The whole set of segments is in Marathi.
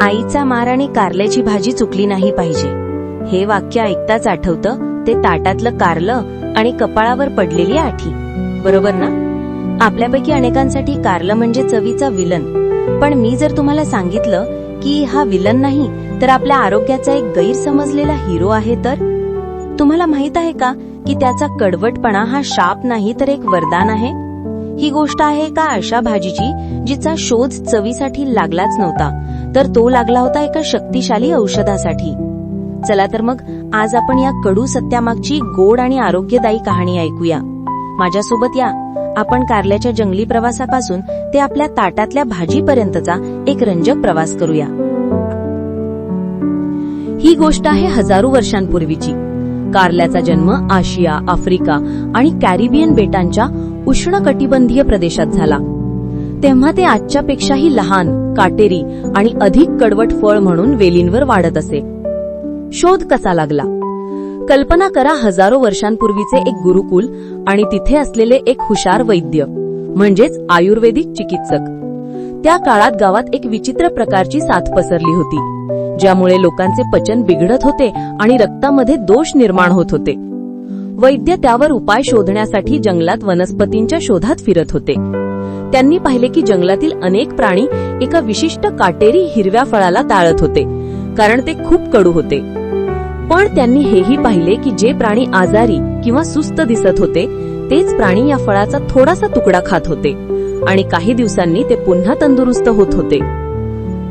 आईचा मार आणि कारल्याची भाजी चुकली नाही पाहिजे. हे वाक्य ऐकताच आठवतं ते ताटातलं कारलं आणि कपाळावर पडलेली आठी. बरोबर ना? आपल्यापैकी अनेकांसाठी कारलं म्हणजे चवीचा विलन. पण मी जर तुम्हाला सांगितलं की हा विलन नाही तर आपल्या आरोग्याचा एक गैरसमजलेला हिरो आहे तर? तुम्हाला माहीत आहे का की त्याचा कडवटपणा हा शाप नाही तर एक वरदान आहे? ही गोष्ट आहे का अशा भाजीची जिचा शोध चवीसाठी लागलाच नव्हता तर तो लागला होता एका शक्तिशाली औषधासाठी. चला तर मग आज आपण या कडू सत्यामागची गोड आणि आरोग्यदायी कहाणी ऐकूया. माझ्यासोबत या. आपण कारल्याच्या जंगली प्रवासापासून ते आपल्या ताटातल्या भाजीपर्यंतचा एक रंजक प्रवास करूया. ही गोष्ट आहे हजारो वर्षांपूर्वीची. कारल्याचा जन्म आशिया आफ्रिका आणि कॅरिबियन बेटांच्या उष्णकटिबंधीय प्रदेशात झाला. तेव्हा ते आजच्यापेक्षाही लहान काटेरी आणि अधिक कडवट फळ म्हणून वेलींवर वाढत असे. शोध कसा लागला? कल्पना करा हजारो वर्षांपूर्वीचे एक गुरुकुल आणि तिथे असलेले एक हुशार वैद्य म्हणजेच आयुर्वेदिक चिकित्सक. त्या काळात गावात एक विचित्र प्रकारची साथ पसरली होती ज्यामुळे लोकांचे पचन बिघडत होते आणि रक्तामध्ये दोष निर्माण होत होते. वैद्य त्यावर उपाय शोधण्यासाठी जंगलात वनस्पतींच्या शोधात फिरत होते. त्यांनी पाहिले की जंगलातील अनेक प्राणी एका विशिष्ट काटेरी हिरव्या फळाला ताळत होते कारण ते खूप कडू होते. पण त्यांनी हेही पाहिले की जे प्राणी आजारी किंवा सुस्त दिसत होते तेच प्राणी या फळाचा थोडासा तुकडा खात होते आणि काही दिवसांनी ते पुन्हा तंदुरुस्त होत होते.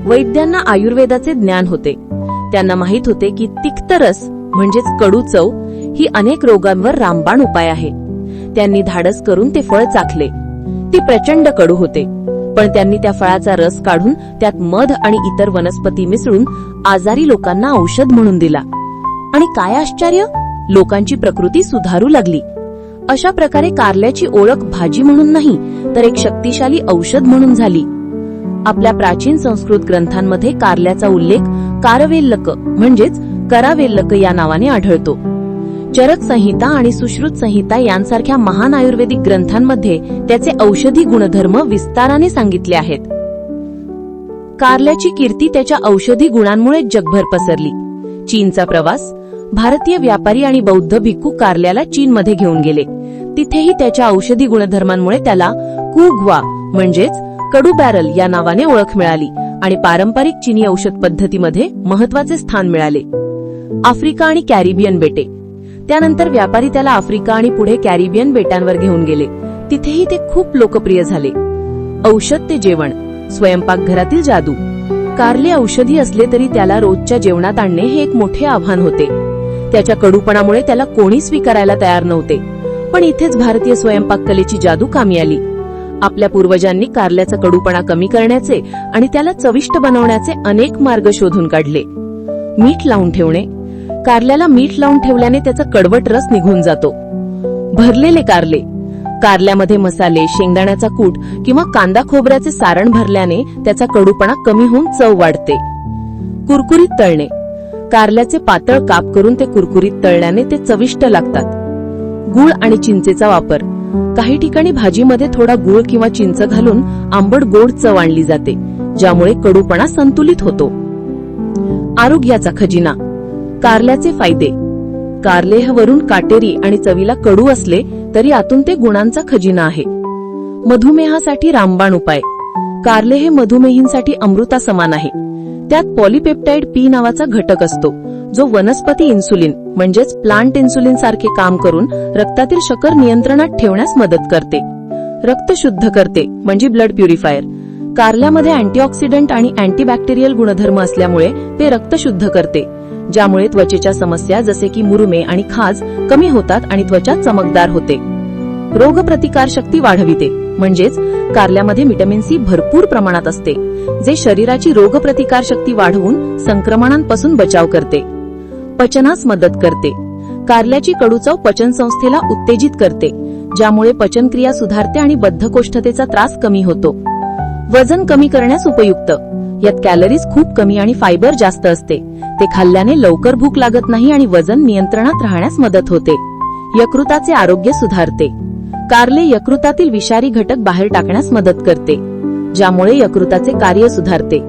वैद्यांना आयुर्वेदाचे ज्ञान होते. त्यांना माहीत होते की तिक्त रस म्हणजेच कडू चव ही अनेक रोगांवर रामबाण उपाय आहे. त्यांनी धाडस करून ते फळ चाखले. ती प्रचंड कडू होते. पण त्यांनी त्या फळाचा रस काढून त्यात मध आणि इतर वनस्पती मिसळून आजारी लोकांना औषध म्हणून दिला. आणि काय आश्चर्य? लोकांची प्रकृती सुधारू लागली. अशा प्रकारे कारल्याची ओळख भाजी म्हणून नाही तर एक शक्तिशाली औषध म्हणून झाली. आपल्या प्राचीन संस्कृत ग्रंथांमध्ये कारल्याचा उल्लेख कारवेल्लक म्हणजेच करावेल्लक या नावाने आढळतो. चरक संहिता आणि सुश्रुत संहिता यांसारख्या महान आयुर्वेदिक ग्रंथांमध्ये त्याचे औषधी गुणधर्म विस्ताराने सांगितले आहेत. कारल्याची कीर्ती त्याच्या औषधी गुणांमुळे जगभर पसरली. चीनचा प्रवास भारतीय व्यापारी आणि बौद्ध भिक्खू कारल्याला चीनमध्ये घेऊन गेले. तिथेही त्याच्या औषधी गुणधर्मांमुळे त्याला कुग्वा म्हणजेच कडू बॅरल या नावाने ओळख मिळाली आणि पारंपरिक चीनी औषध पद्धतीमध्ये महत्त्वाचे स्थान मिळाले. आफ्रिका आणि कॅरिबियन बेटे त्यानंतर व्यापारी त्याला आफ्रिका आणि पुढे कॅरिबियन बेटांवर घेऊन गेले. तिथेही ते खूप लोकप्रिय झाले. औषध ते जेवण स्वयंपाकघरातील जादू. कारले औषधी असले तरी त्याला रोजच्या जेवणात आणणे हे एक मोठे आव्हान होते. त्याच्या कडूपणामुळे त्याला कोणी स्वीकारायला तयार नव्हते. पण इथेच भारतीय स्वयंपाक कलेची जादू कामी आली. आपल्या पूर्वजांनी कारल्याचा कडूपणा कमी करण्याचे आणि त्याला चविष्ट बनवण्याचे अनेक मार्ग शोधून काढले. मीठ लावून ठेवणे कारल्याला मीठ लावून ठेवल्याने त्याचा कडवट रस निघून जातो. भरलेले कारले. कारल्यामध्ये मसाले शेंगदाण्याचा कूट किंवा कांदा खोबऱ्याचे सारण भरल्याने त्याचा कडूपणा कमी होऊन चव वाढते. कुरकुरीत तळणे. कारल्याचे पातळ काप करून ते कुरकुरीत तळल्याने ते चविष्ट लागतात. गुळ आणि चिंचेचा वापर. काही ठिकाणी भाजीमध्ये थोडा गुळ किंवा चिंच घालून आंबट गोड चव आणली जाते ज्यामुळे कडूपणा संतुलित होतो. आरोग्याचा खजिना. कारल्याचे फायदे. कारले हे वरून काटेरी आणि चवीला कडू असले तरी आतून ते गुणांचा खजिना आहे. मधुमेहासाठी रामबाण उपाय. कारले हे मधुमेहींसाठी अमृता समान आहे. त्यात पॉलिपेप्टाइड पी नावाचा घटक असतो जो वनस्पती इन्सुलिन म्हणजेच प्लांट इन्सुलिन सारखे काम करून रक्तातील शकर नियंत्रणात ठेवण्यास मदत करते. रक्त शुद्ध करते म्हणजे ब्लड प्युरिफायर. कारल्यामध्ये अँटीऑक्सिडंट आणि अँटीबॅक्टेरियल गुणधर्म असल्यामुळे ते रक्त शुद्ध करते. ज्यामुळे त्वचेच्या समस्या जसे की मुरुमे आणि खाज कमी होतात आणि त्वचा चमकदार होते. रोगप्रतिकार शक्ती वाढविते. म्हणजेच कारल्यामध्ये व्हिटॅमिन सी भरपूर प्रमाणात असते जे शरीराची रोगप्रतिकार शक्ती वाढवून संक्रमणांपासून बचाव करते. पचनास मदत करते. कारल्याची कडूचव पचन संस्थेला उत्तेजित करते ज्यामुळे पचनक्रिया सुधारते आणि बद्धकोष्ठतेचा त्रास कमी होतो. वजन कमी करण्यास उपयुक्त. यात कॅलरीज खूप कमी आणि फायबर जास्त असते. ते खाल्ल्याने लवकर भूक लागत नाही आणि वजन नियंत्रणात राहण्यास मदत होते. यकृताचे आरोग्य सुधारते. कारले यकृतातील विषारी घटक बाहेर टाकण्यास मदत करते ज्यामुळे यकृताचे कार्य सुधारते.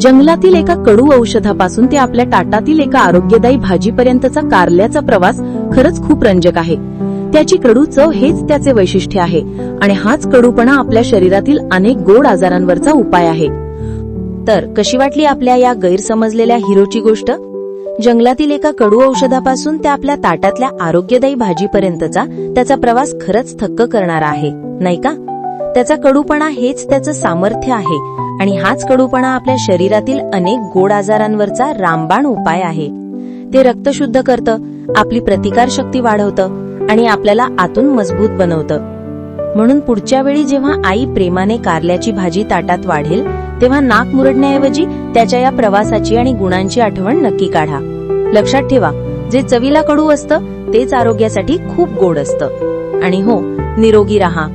जंगलातील एका कडू औषधापासून ते आपल्या ताटातील एका आरोग्यदायी भाजीपर्यंतचा कारल्याचा प्रवास खरंच खूप रंजक आहे. त्याची कडू चव हेच त्याचे वैशिष्ट्य आहे आणि हाच कडूपणा आपल्या शरीरातील अनेक गोड आजारांवरचा उपाय आहे. तर कशी वाटली आपल्या या गैरसमजलेल्या हिरोची गोष्ट? जंगलातील एका कडू औषधापासून ते आपल्या ताटातल्या आरोग्यदायी भाजीपर्यंतचा त्याचा प्रवास खरंच थक्क करणारा आहे नाही का? त्याचा कडूपणा हेच त्याचं सामर्थ्य आहे आणि हाच कडूपणा आपल्या शरीरातील अनेक गोड आजारांवरचा रामबाण उपाय आहे. ते रक्त शुद्ध करतं आपली प्रतिकारशक्ती वाढवतं आणि आपल्याला आतून मजबूत बनवतं. म्हणून पुढच्या वेळी जेव्हा आई प्रेमाने कारल्याची भाजी ताटात वाढेल तेव्हा नाक मुरडण्याऐवजी त्याच्या या प्रवासाची आणि गुणांची आठवण नक्की काढा. लक्षात ठेवा जे चवीला कडू असतं तेच आरोग्यासाठी खूप गोड असतं. आणि हो निरोगी राहा.